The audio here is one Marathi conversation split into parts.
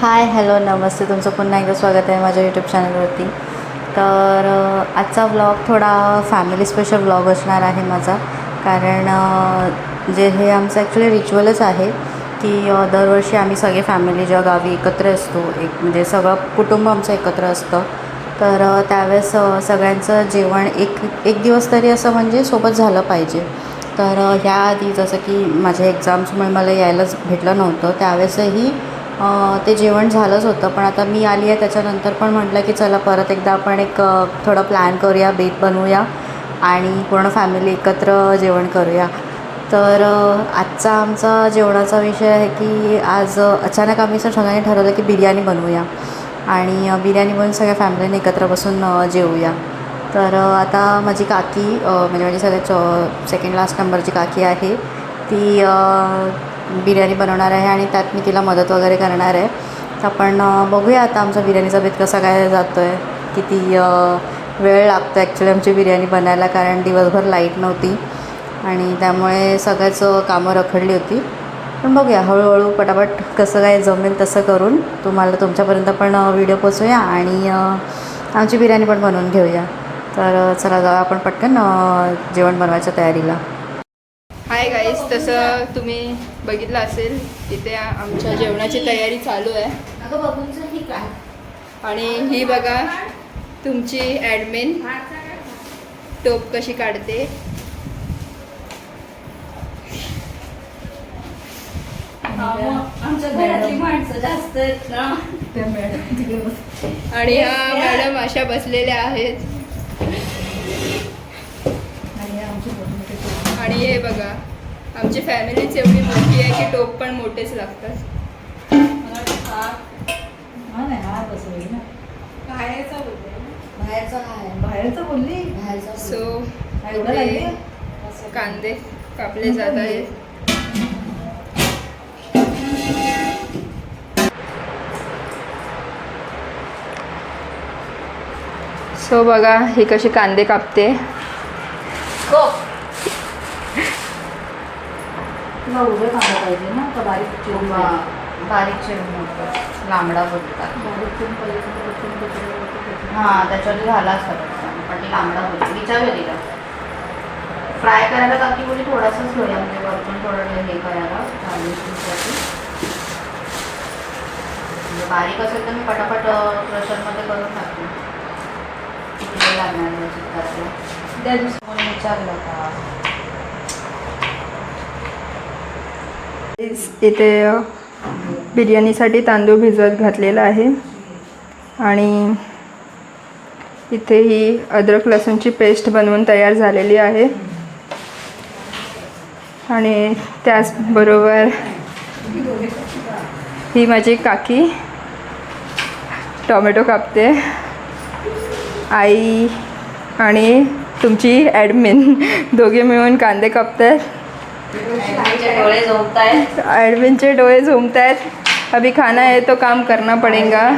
हाय हॅलो नमस्ते. तुमचं पुन्हा एकदा स्वागत आहे माझ्या यूट्यूब चॅनलवरती तर आजचा व्लॉग थोडा फॅमिली स्पेशल व्लॉग असणार आहे माझा. कारण जे हे आमचं ॲक्च्युली रिच्युअलच आहे की दरवर्षी आम्ही सगळे फॅमिली जेव्हा गावी एकत्र असतो एक म्हणजे सगळं कुटुंब आमचं एकत्र असतं. तर त्यावेळेस सगळ्यांचं जेवण एक एक दिवस तरी असं म्हणजे सोबत झालं पाहिजे. तर ह्याआधी जसं की माझ्या एक्झाम्समुळे मला यायलाच भेटलं नव्हतं त्यावेळेसही ते जेवण झालंच होतं पण आता मी आली आहे त्याच्यानंतर पण म्हटलं की चला परत एकदा आपण एक थोडं प्लॅन करूया बेत बनवूया आणि पूर्ण फॅमिली एकत्र जेवण करूया. तर आजचा आमचा जेवणाचा विषय आहे की आज अचानक आम्ही असं सगळ्यांनी ठरवलं की बिर्याणी बनवूया आणि बिर्याणी बनवून सगळ्या फॅमिलीने एकत्र बसून जेवूया. तर आता माझी काकी म्हणजे माझी सगळ्यात सेकंड लास्ट नंबरची काकी आहे ती बिर्याणी बनवणार आहे आणि त्यात मी तिला मदत वगैरे करणार आहे. तर आपण बघूया आता आमचा बिर्याणीचा बेत कसा काय जातो आहे किती वेळ लागतो ॲक्च्युली आमची बिर्याणी बनायला कारण दिवसभर लाइट नव्हती. आणि त्यामुळे सगळ्याच कामं रखडली होती. पण बघूया हळूहळू पटापट कसं काय जमेल तसं करून तुम्हाला तुमच्यापर्यंत पण व्हिडिओ पोचूया आणि आमची बिर्याणी पण बनवून घेऊया. तर चला जाऊ आपण पटकन जेवण बनवायच्या तयारीला. हाय गाईस तसं तुम्ही बघितलं असेल तिथे आमच्या जेवणाची तयारी चालू आहे. आणि ही बघा तुमची ॲडमिन टोप कशी काढते? आणि ह्या मॅडम अशा बसलेल्या आहेत. आणि हे बघा आमची फॅमिलीच एवढी मोठी आहे की टोप पण मोठेच लागतात. बाहेरचा बोलते बाहेरचा आहे. बाहेरचा बोलली? बाहेरचा सो कांदे कापले जात आहेत. सो बघा ही कशी कांदे कापते. तुला उभे कांदा पाहिजे ना का बारीक चिरून? बारीक चिरून होतं. लांबडा बोलतात. बारीक चिरून पाहिजे? हां त्याच्यावरती झाला असता. पण ती लांबडा होती विचारूया तिला. फ्राय करायला काकी बोली थोडासाच घेऊया म्हणजे वरतून थोडं हे करायला. म्हणजे बारीक असेल तर मी पटापट क्रशरमध्ये करून टाकते. किती लागणार त्या दिवशी कोणी विचारलं का? इथे बिर्याणीसाठी तांदूळ भिजवत घातलेला आहे. आणि इथे ही अद्रक लसूणची पेस्ट बनवून तयार झालेली आहे. आणि त्याचबरोबर ही माझी काकी टोमॅटो कापते. आई आणि तुमची ॲडमिन दोघे मिळून कांदे कापतात एडविनचे डोळे झुमत आहेत अभी खाना है तो काम करना पडेगा.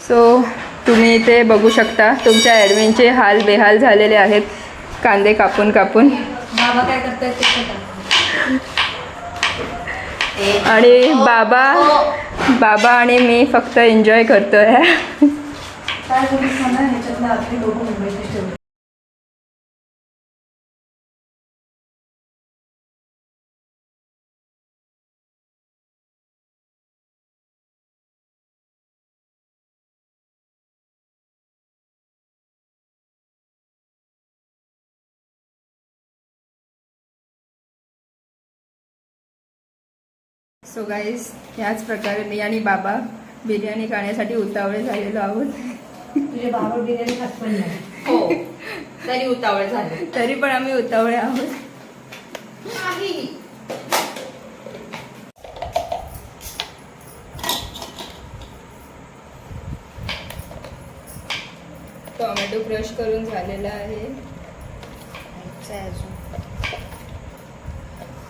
सो तुम्ही इथे बघू शकता तुमच्या ॲडमिनचे हाल बेहाल झालेले आहेत. कांदे कापून कापून. आणि बाबा बाबा आणि मी फक्त एन्जॉय करतो सो गाईज ह्याच प्रकारे मी आणि बाबा बिर्याणी खाण्यासाठी उतावळे झालेलो आहोत. तुझे बाबा बिर्याणी खात पण नाही. हो तरी उतावळ झाले. तरी पण आम्ही उतावळे आहोत. टोमॅटो क्रश करून झालेला आहे.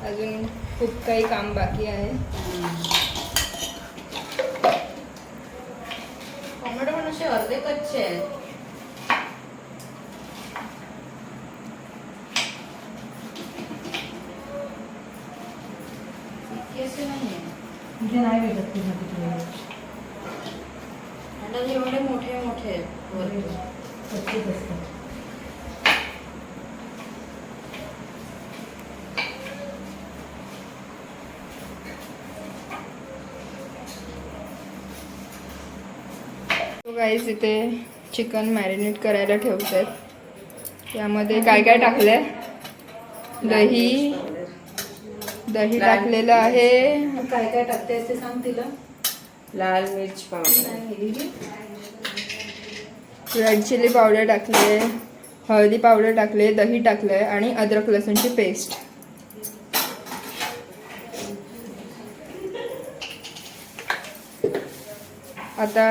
अजून खूप काही काम बाकी आहे. टोमॅटो पण असे अर्धे कच्चे आहेत. नाही भेटत एवढे मोठे मोठे आहेत. कच्चेच असतात. गाईस इथे चिकन मॅरिनेट करायला ठेवत आहेत यामध्ये काय काय टाकलंय? दही. दही टाकलेलं आहे. तू काय काय टाकते ते सांग तिला. लाल मिर्च पावडर. रेड चिली पावडर टाकली आहे हळदी पावडर टाकले दही टाकलं आहे आणि अद्रक लसूणची पेस्ट आता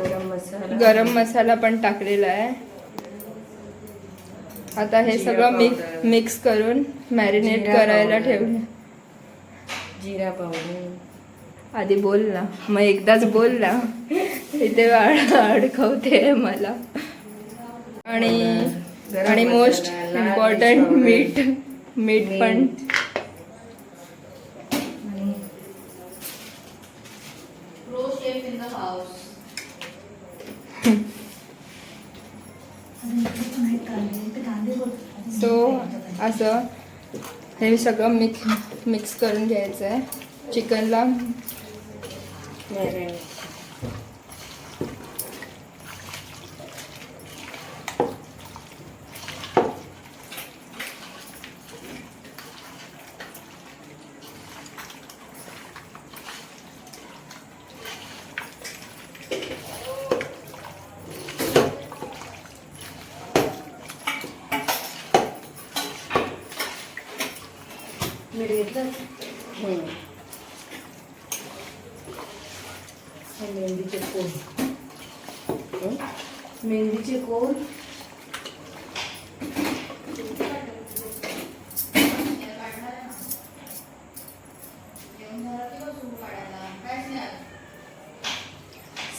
गरम मसाला. गरम मसाला पण टाकलेला आहे. आता हे सगळं मिक्स. मिक्स करून मॅरिनेट करायला. ठेवलं जिरा पावडर आधी बोल ना. मग एकदाच बोल ना. इथे अड- अडकवते मला. आणि आणि मोस्ट इम्पॉर्टंट मीठ. मीठ पण Pro chef in the house. नाही कांदे ते कांदे बोल सो असं हे सगळं मिक्स मिक्स करून घ्यायचं आहे चिकनला मॅरिनेट मीठ घेतलं हे मेहंदीचे कोण मेहंदीचे कोण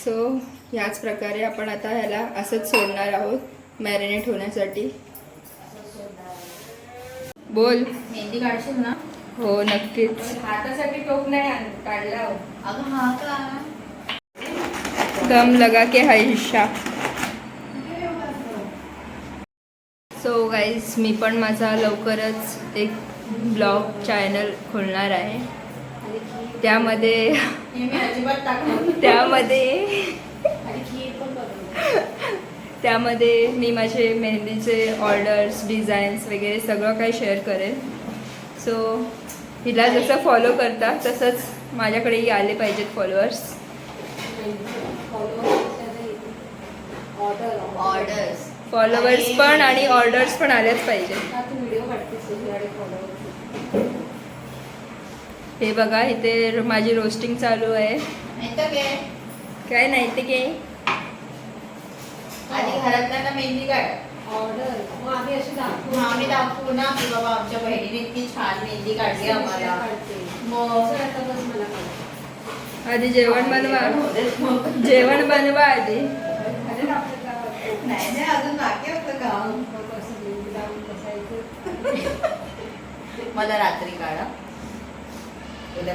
सो ह्याच प्रकारे आपण आता ह्याला असंच सोडणार आहोत मॅरिनेट होण्यासाठी. बोल. मेहंदी काढशील ना? हो नक्कीच. हातासाठी टोप नाही आण- काढला हो. अगं हा का? दम लगा के हाय हिशा. सो गाईज मी पण माझा लवकरच एक ब्लॉग चॅनल खोलणार आहे. त्यामध्ये त्यामध्ये त्यामध्ये मी माझे मेहंदीचे ऑर्डर्स डिझाईन्स वगैरे सगळं काही शेअर करेन. सो हिला जसं फॉलो करता तसंच माझ्याकडेही आले पाहिजेत फॉलोअर्स ऑर्डर्स फॉलोअर्स पण आणि ऑर्डर्स पण आल्याच फॉलोअर हे बघा इथे माझी रोस्टिंग चालू आहे. नाही तर काय? काय नाही ते की आधी घरातल्यांना मेहंदी काढ. ऑर्डर आम्ही अशी दाखवू. आम्ही दाखवू ना की बाबा आमच्या बहिणीने इतकी छान मेहंदी काढली आम्हाला. मग चल आता बस मला काढ. आधी जेवण बनवा. जेवण बनवा आधी? नाही नाही अजून बाकी होतं काम. मग असं मेहंदी लावून बसायचं. मला रात्री काढा उद्या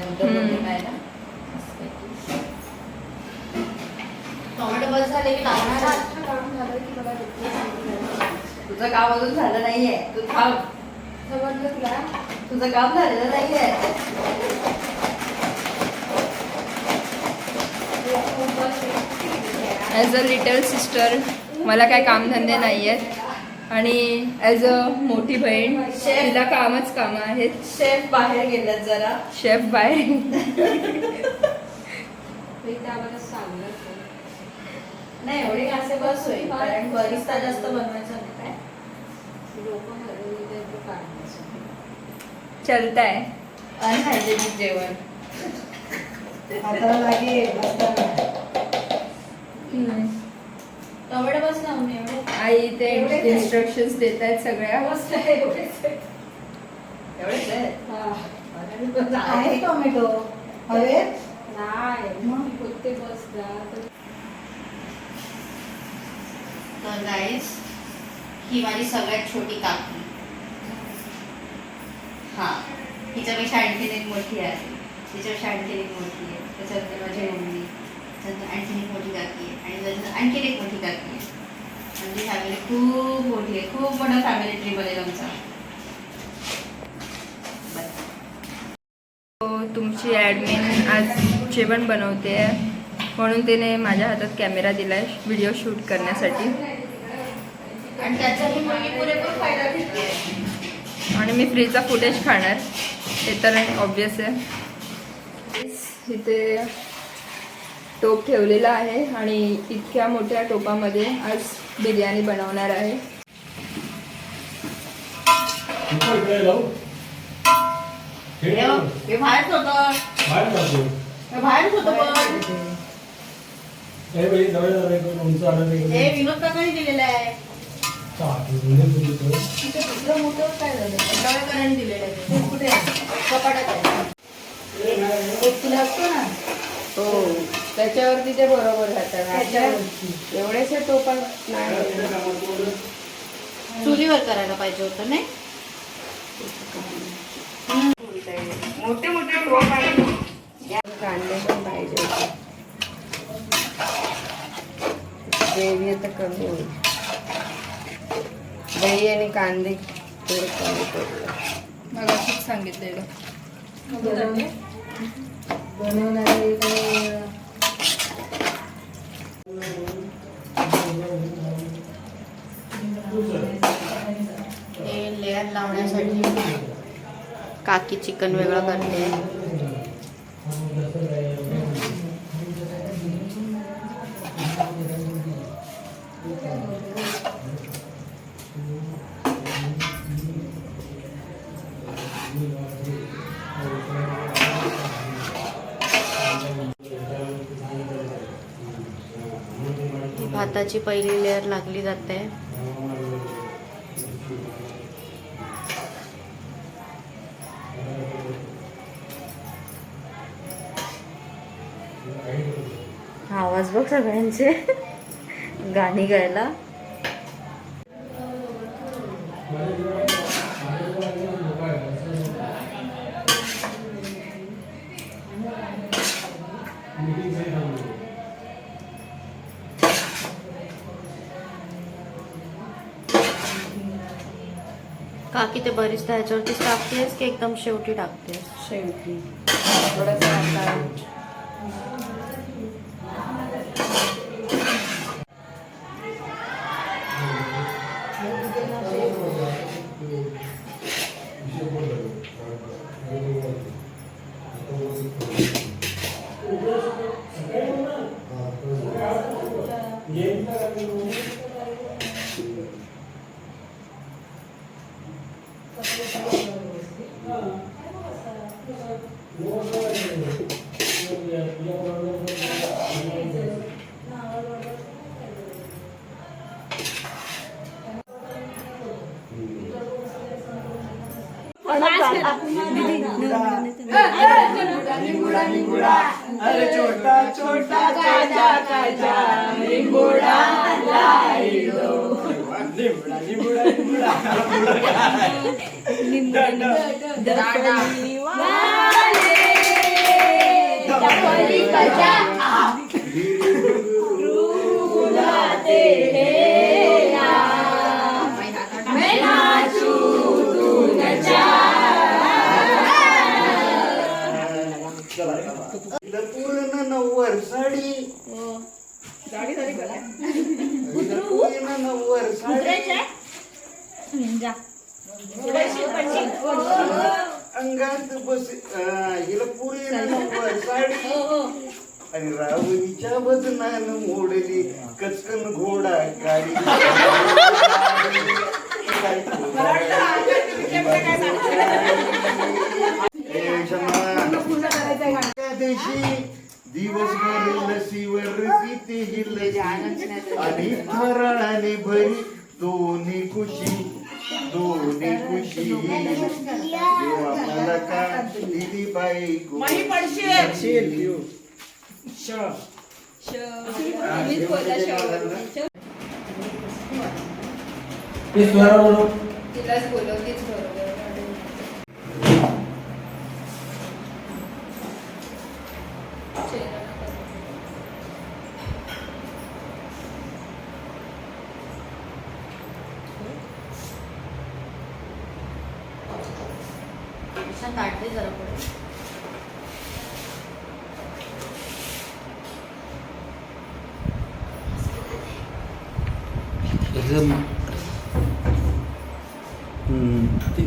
टोमॅटो बस झाले की लागणार की. तुझं काम अजून झालं नाहीये. तू थांब. समजलं तुला? तुझं काम झालेलं नाहीये. ॲज अ लिटल सिस्टर मला काय कामधंदे नाही आहेत आणि ॲज अ मोठी बहीण तिला कामच कामं आहेत. शेफ बाहेर गेलेत जरा. शेफ सांगलं नाही एवढे असे बस होईल कारण बरिस्ता जास्त बनवायचा नाही काय? लोक हरवली ते काढण्यासाठी चलताय. अनहायजेनिक जेवण. हाताला लागेल. टोमॅटो बस ना मम्मी एवढे. आई ते इन्स्ट्रक्शन्स देत आहेत सगळ्या. मस्त आहे, एवढेच आहे. हा. टोमॅटो. हवे? नाही. मग बस तर तर गाईस ही माझी सगळ्यात छोटी काकी. हा. हिच्यापेक्षा आणखीन एक मोठी आहे. तिच्यापेक्षा आणखीन एक मोठी आहे. त्याच्यानंतर माझी मम्मी. त्याच्यानंतर आणखीन एक मोठी काकी आहे. आणि त्याच्यानंतर आणखीन एक मोठी काकी आहे. म्हणजे फॅमिली खूप मोठी आहे. खूप मोठा फॅमिली ट्री बनेल आमचा. हो तुमची ॲडमिन आज जेवण बनवते म्हणून तिने माझ्या हातात कॅमेरा दिलाय व्हिडिओ शूट करण्यासाठी. आणि त्याचा मुलगी पुरेपूर फायदा घेते आणि मी फ्रीचा फुटेज खाणार हे तर ऑब्विस आहे. इथे टोप ठेवलेला आहे आणि इतक्या मोठ्या टोपामध्ये आज बिर्याणी बनवणार आहे. इकडे. लावू हे. आहे आहे आहे? आहे त्याच्यावरती ते बरोबर राहतात. त्याच्यावरती. एवढेसे टोपण नाही. चुलीवर करायला पाहिजे होतं नाही? मोठे मोठे टोप आणि कांदे पण पाहिजे होते. ग्रेव्ही आता कमी होईल. दही आणि कांदे थोडे कमी करूया. मला खूप सांगितलेलं. बनवणारे हे लेअर लावण्यासाठी काकी चिकन वेगळं करते. भाताची पहिली लेअर लागली जाते. हा आवाज बघ सगळ्यांचे. गाणी गायला. काकी ते बरीच ह्याच्यावरतीच टाकतेस की एकदम शेवटी टाकतेस? शेवटी. थोडंसं आता तिला अंगात बस अं, हिला नऊवार साडी. आणि रावणीच्या वजनानं मोडली कचकन घोडा गाडी. ए, क्षमा. त्या दिवशी दिवसभर लसीवर पिते लसी आणि फराळाने भरी दोन्ही खुशी. दोन्ही खुशी देवा मला का दिली बायको मीच बोलला शेवट. ते स्वरा म्हणून तिलाच बोलवतीच बरोबर छान काढते जरा पुढे एकदम हम्म, ते-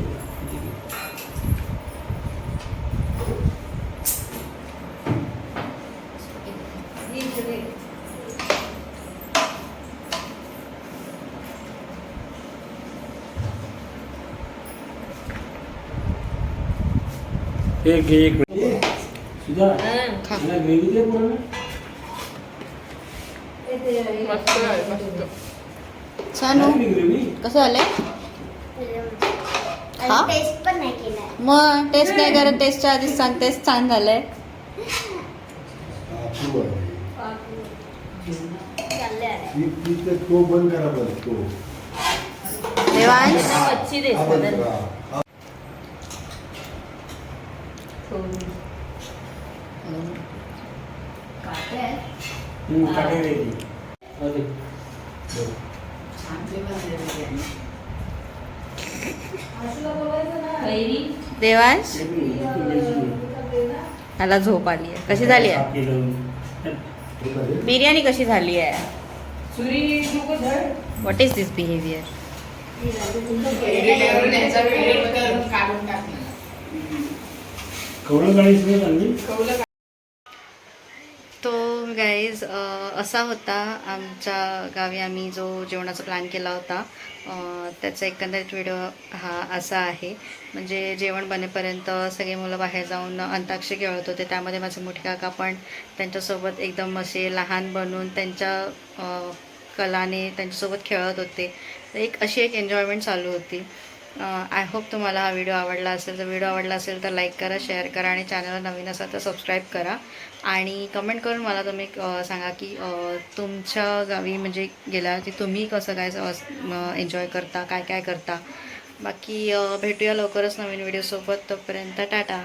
एक एक मिनिट सुधा मला ग्रेव्ही दे पूर्ण मस्त आहे, मस्त छान हो. ग्रेव्ही कसं आलंय हा? टेस्ट पण नाही केलाय. मग टेस्ट नाही करत टेस्टच्या आधीच सांगतेस छान झालंय. देवांश? हा. बंद करा. हम्म, काटे. देवांश. मला झोप आली आहे. कशी झाली आहे. बिर्याणी कशी झाली आहे? व्हॉट इज दिस बिहेवियर कवळं काढायचं नाही चांगली कौलं तो गाईज असा होता. आमच्या गावी आम्ही जो जेवणाचा प्लॅन केला होता त्याचा एकंदरीत व्हिडिओ हा असा आहे. म्हणजे जेवण बनेपर्यंत सगळे मुलं बाहेर जाऊन अंताक्षरी खेळत होते. त्यामध्ये माझे मोठे काका पण त्यांच्यासोबत एकदम असे लहान बनून त्यांच्या कलाने त्यांच्यासोबत खेळत होते. एक अशी एक एन्जॉयमेंट चालू होती. आय होप तुम्हाला हा व्हिडिओ आवडला असेल. तर व्हिडिओ आवडला असेल तर लाईक करा शेअर करा आणि चॅनल नवीन असाल तर सबस्क्राईब करा. आणि कमेंट करून मला तुम्ही सांगा की तुमच्या गावी म्हणजे गेल्यावरती तुम्ही कसं काय एन्जॉय करता काय काय करता. बाकी भेटूया लवकरच नवीन व्हिडिओसोबत तोपर्यंत टाटा.